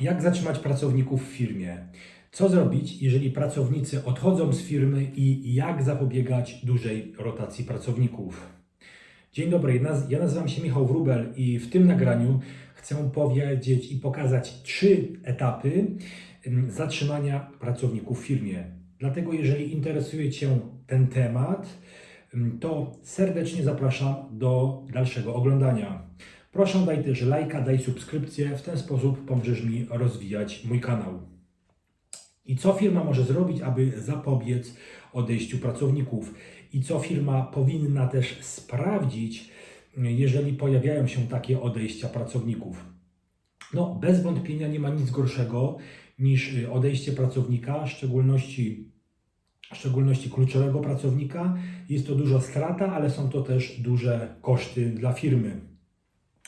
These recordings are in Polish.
Jak zatrzymać pracowników w firmie? Co zrobić, jeżeli pracownicy odchodzą z firmy i jak zapobiegać dużej rotacji pracowników? Dzień dobry, ja nazywam się Michał Wrubel i w tym nagraniu chcę powiedzieć i pokazać trzy etapy ym, zatrzymania pracowników w firmie. Dlatego, jeżeli interesuje Cię ten temat, ym, to serdecznie zapraszam do dalszego oglądania. Proszę daj też lajka, daj subskrypcję, w ten sposób pomożesz mi rozwijać mój kanał. I co firma może zrobić, aby zapobiec odejściu pracowników? I co firma powinna też sprawdzić, jeżeli pojawiają się takie odejścia pracowników? No, bez wątpienia nie ma nic gorszego niż y, odejście pracownika, w szczególności, w szczególności kluczowego pracownika. Jest to duża strata, ale są to też duże koszty dla firmy.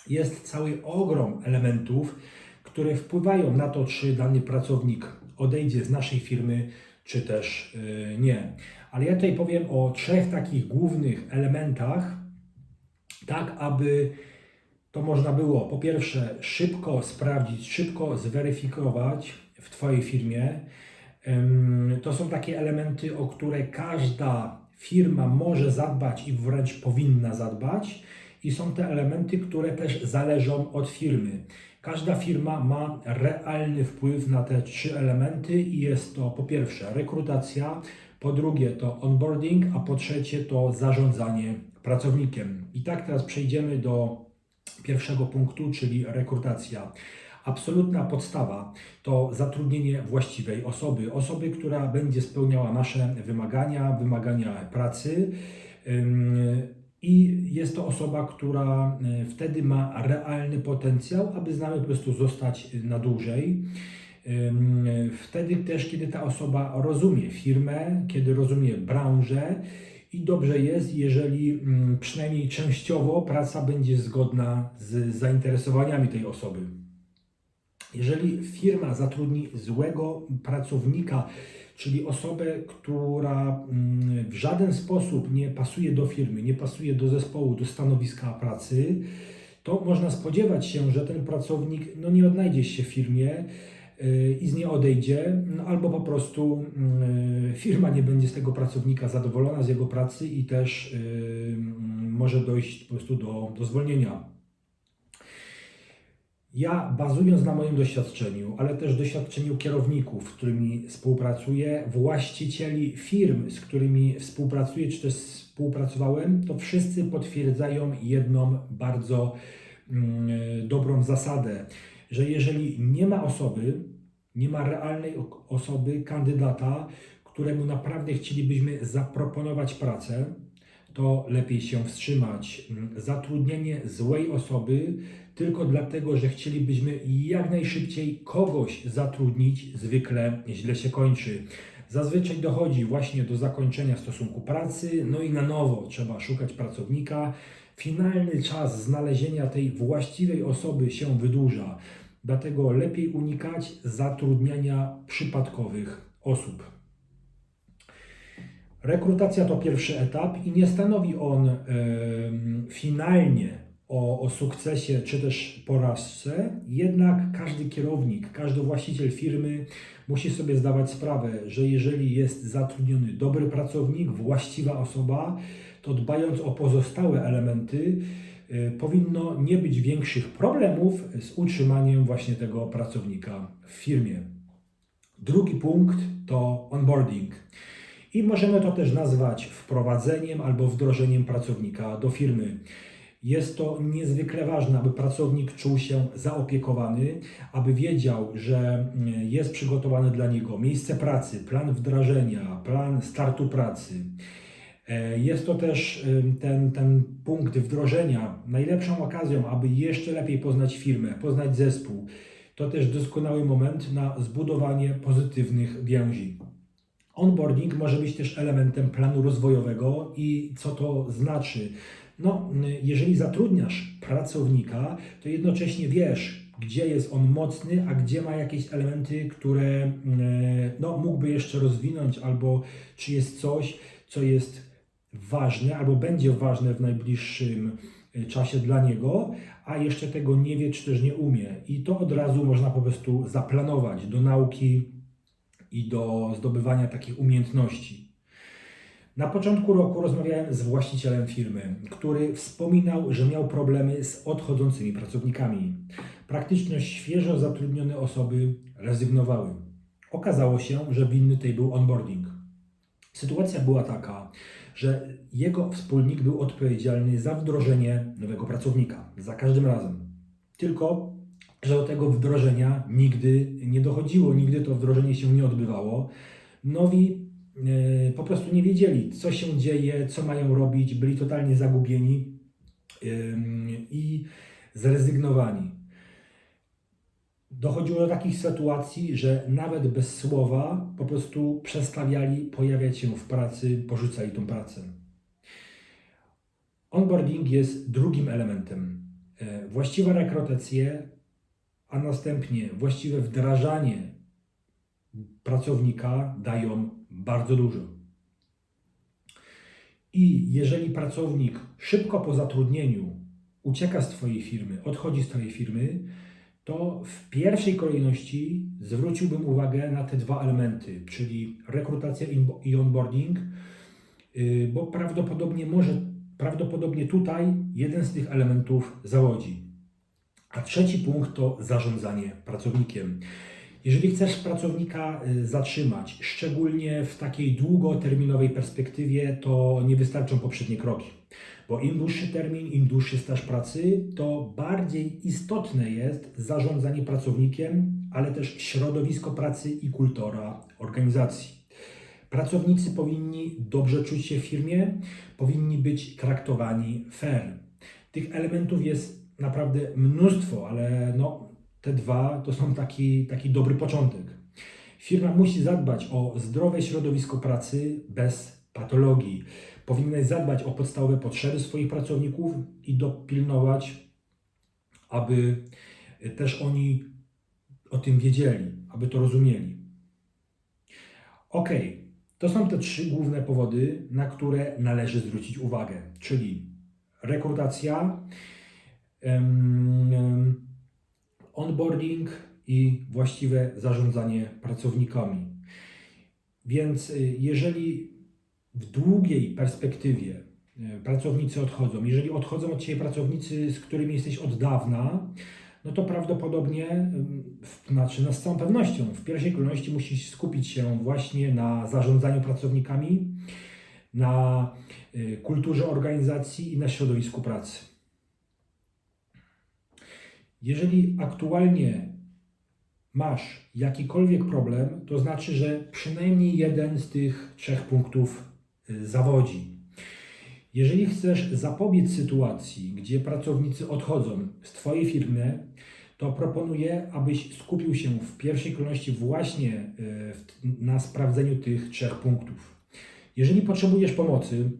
Jest cały ogrom elementów, które wpływają na to, czy dany pracownik odejdzie z naszej firmy, czy też y, nie. Ale ja tutaj powiem o trzech takich głównych elementach, tak aby to można było po pierwsze szybko sprawdzić, szybko zweryfikować w Twojej firmie. To są takie elementy, o które każda firma może zadbać i wręcz powinna zadbać. I są te elementy, które też zależą od firmy. Każda firma ma realny wpływ na te trzy elementy i jest to po pierwsze rekrutacja, po drugie to onboarding, a po trzecie to zarządzanie pracownikiem. I tak teraz przejdziemy do pierwszego punktu, czyli rekrutacja. Absolutna podstawa to zatrudnienie właściwej osoby, osoby, która będzie spełniała nasze wymagania, wymagania pracy. Ym, I jest to osoba, która y, wtedy ma realny potencjał, aby z nami po prostu zostać na dłużej. Ym, Wtedy też, kiedy ta osoba rozumie firmę, kiedy rozumie branżę i dobrze jest, jeżeli mm, przynajmniej częściowo praca będzie zgodna z zainteresowaniami tej osoby. Jeżeli firma zatrudni złego pracownika, czyli osobę, która mm, w żaden sposób nie pasuje do firmy, nie pasuje do zespołu, do stanowiska pracy, to można spodziewać się, że ten pracownik no, nie odnajdzie się w firmie yy, i z niej odejdzie, no, albo po prostu yy, firma nie będzie z tego pracownika zadowolona z jego pracy i też yy, może dojść po prostu do, do zwolnienia. Ja, bazując na moim doświadczeniu, ale też doświadczeniu kierowników, z którymi współpracuję, właścicieli firm, z którymi współpracuję, czy też współpracowałem, to wszyscy potwierdzają jedną bardzo mm, dobrą zasadę, że jeżeli nie ma osoby, nie ma realnej osoby, kandydata, któremu naprawdę chcielibyśmy zaproponować pracę, to lepiej się wstrzymać. Mm, Zatrudnienie złej osoby tylko dlatego, że chcielibyśmy jak najszybciej kogoś zatrudnić, zwykle źle się kończy. Zazwyczaj dochodzi właśnie do zakończenia stosunku pracy, no i na nowo trzeba szukać pracownika. Finalny czas znalezienia tej właściwej osoby się wydłuża, dlatego lepiej unikać zatrudniania przypadkowych osób. Rekrutacja to pierwszy etap i nie stanowi on em, finalnie o, o sukcesie czy też porażce, jednak każdy kierownik, każdy właściciel firmy musi sobie zdawać sprawę, że jeżeli jest zatrudniony dobry pracownik, właściwa osoba, to dbając o pozostałe elementy, y, powinno nie być większych problemów z utrzymaniem właśnie tego pracownika w firmie. Drugi punkt to onboarding. I możemy to też nazwać wprowadzeniem albo wdrożeniem pracownika do firmy. Jest to niezwykle ważne, aby pracownik czuł się zaopiekowany, aby wiedział, że mm, jest przygotowane dla niego miejsce pracy, plan wdrażania, plan startu pracy. E, Jest to też ten, ten punkt wdrożenia najlepszą okazją, aby jeszcze lepiej poznać firmę, poznać zespół. To też doskonały moment na zbudowanie pozytywnych więzi. Onboarding może być też elementem planu rozwojowego i co to znaczy? No, jeżeli zatrudniasz pracownika, to jednocześnie wiesz, gdzie jest on mocny, a gdzie ma jakieś elementy, które y, no, mógłby jeszcze rozwinąć, albo czy jest coś, co jest ważne, albo będzie ważne w najbliższym y, czasie dla niego, a jeszcze tego nie wie, czy też nie umie. I to od razu można po prostu zaplanować do nauki i do zdobywania takich umiejętności. Na początku roku rozmawiałem z właścicielem firmy, który wspominał, że miał problemy z odchodzącymi pracownikami. Praktycznie świeżo zatrudnione osoby rezygnowały. Okazało się, że winny tej był onboarding. Sytuacja była taka, że jego wspólnik był odpowiedzialny za wdrożenie nowego pracownika za każdym razem. Tylko, że do tego wdrożenia nigdy nie dochodziło, nigdy to wdrożenie się nie odbywało. Nowi e, po prostu nie wiedzieli, co się dzieje, co mają robić, byli totalnie zagubieni i zrezygnowani. Dochodziło do takich sytuacji, że nawet bez słowa po prostu przestawiali pojawiać się w pracy, porzucali tą pracę. Onboarding jest drugim elementem. E, Właściwa rekrutacje, a następnie właściwe wdrażanie pracownika dają bardzo dużo. I jeżeli pracownik szybko po zatrudnieniu ucieka z Twojej firmy, odchodzi z Twojej firmy, to w pierwszej kolejności zwróciłbym uwagę na te dwa elementy, czyli rekrutacja i onboarding, yy, bo prawdopodobnie może, prawdopodobnie tutaj jeden z tych elementów zawodzi. A trzeci punkt to zarządzanie pracownikiem. Jeżeli chcesz pracownika y, zatrzymać, szczególnie w takiej długoterminowej perspektywie, to nie wystarczą poprzednie kroki. Bo im dłuższy termin, im dłuższy staż pracy, to bardziej istotne jest zarządzanie pracownikiem, ale też środowisko pracy i kultura organizacji. Pracownicy powinni dobrze czuć się w firmie, powinni być traktowani fair. Tych elementów jest naprawdę mnóstwo, ale no, te dwa to są taki, taki dobry początek. Firma musi zadbać o zdrowe środowisko pracy bez patologii. Powinna zadbać o podstawowe potrzeby swoich pracowników i dopilnować, aby też oni o tym wiedzieli, aby to rozumieli. Ok, to są te trzy główne powody, na które należy zwrócić uwagę, czyli rekrutacja, onboarding i właściwe zarządzanie pracownikami. Więc y, jeżeli w długiej perspektywie y, pracownicy odchodzą, jeżeli odchodzą od Ciebie pracownicy, z którymi jesteś od dawna, no to prawdopodobnie, znaczy no z całą pewnością, w pierwszej kolejności musisz skupić się właśnie na zarządzaniu pracownikami, na y, kulturze organizacji i na środowisku pracy. Jeżeli aktualnie masz jakikolwiek problem, to znaczy, że przynajmniej jeden z tych trzech punktów y, zawodzi. Jeżeli chcesz zapobiec sytuacji, gdzie pracownicy odchodzą z Twojej firmy, to proponuję, abyś skupił się w pierwszej kolejności właśnie y, na sprawdzeniu tych trzech punktów. Jeżeli potrzebujesz pomocy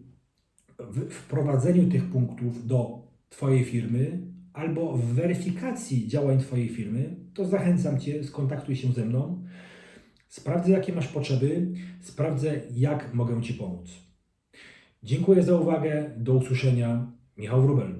w wprowadzeniu tych punktów do Twojej firmy albo w weryfikacji działań Twojej firmy, to zachęcam Cię, skontaktuj się ze mną. Sprawdzę, jakie masz potrzeby, sprawdzę, jak mogę Ci pomóc. Dziękuję za uwagę. Do usłyszenia. Michał Wrubel.